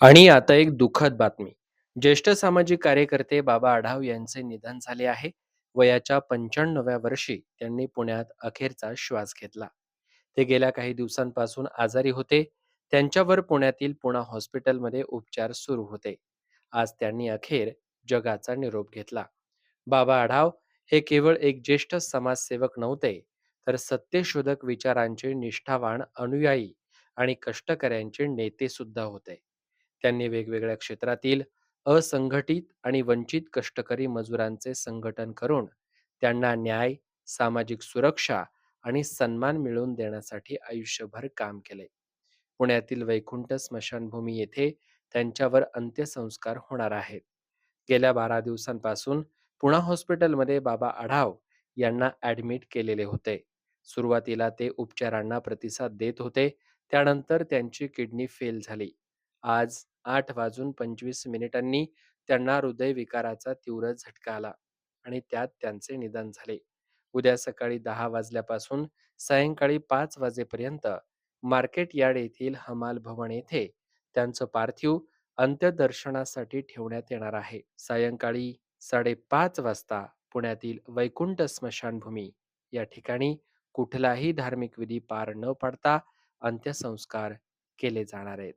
आणि आता एक दुःखद बातमी. ज्येष्ठ सामाजिक कार्यकर्ते बाबा आढाव यांचे निधन झाले आहे. वयाच्या 95व्या वर्षी त्यांनी पुण्यात अखेरचा श्वास घेतला. ते गेल्या काही दिवसांपासून आजारी होते. त्यांच्यावर पुण्यातील पुणा हॉस्पिटलमध्ये उपचार सुरू होते. आज त्यांनी अखेर जगाचा निरोप घेतला. बाबा आढाव हे केवळ एक ज्येष्ठ समाजसेवक नव्हते, तर सत्यशोधक विचारांचे निष्ठावान अनुयायी आणि कष्टकऱ्यांचे नेते सुद्धा होते. त्यांनी वेगवेगळ्या क्षेत्रातील असंघटित आणि वंचित कष्टकरी मजुरांचे संघटन करून त्यांना न्याय, सामाजिक सुरक्षा आणि सन्मान मिळवून देण्यासाठी आयुष्यभर काम केले. पुण्यातील वैकुंठ स्मशानभूमी येथे त्यांच्यावर अंत्यसंस्कार होणार आहेत. गेल्या बारा दिवसांपासून पुणा हॉस्पिटलमध्ये बाबा आढाव यांना ॲडमिट केलेले होते. सुरुवातीला ते उपचारांना प्रतिसाद देत होते. त्यानंतर त्यांची किडनी फेल झाली. आज आठ वाजून पंचवीस मिनिटांनी त्यांना हृदयविकाराचा तीव्र झटका आला आणि त्यात त्यांचे निधन झाले. उद्या सकाळी दहा वाजल्यापासून सायंकाळी पाच वाजेपर्यंत मार्केट यार्ड येथील हमाल भवन येथे त्यांचं पार्थिव अंत्यदर्शनासाठी ठेवण्यात येणार आहे. सायंकाळी साडेपाच वाजता पुण्यातील वैकुंठ स्मशानभूमी या ठिकाणी कुठलाही धार्मिक विधी पार न पाडता अंत्यसंस्कार केले जाणार आहेत.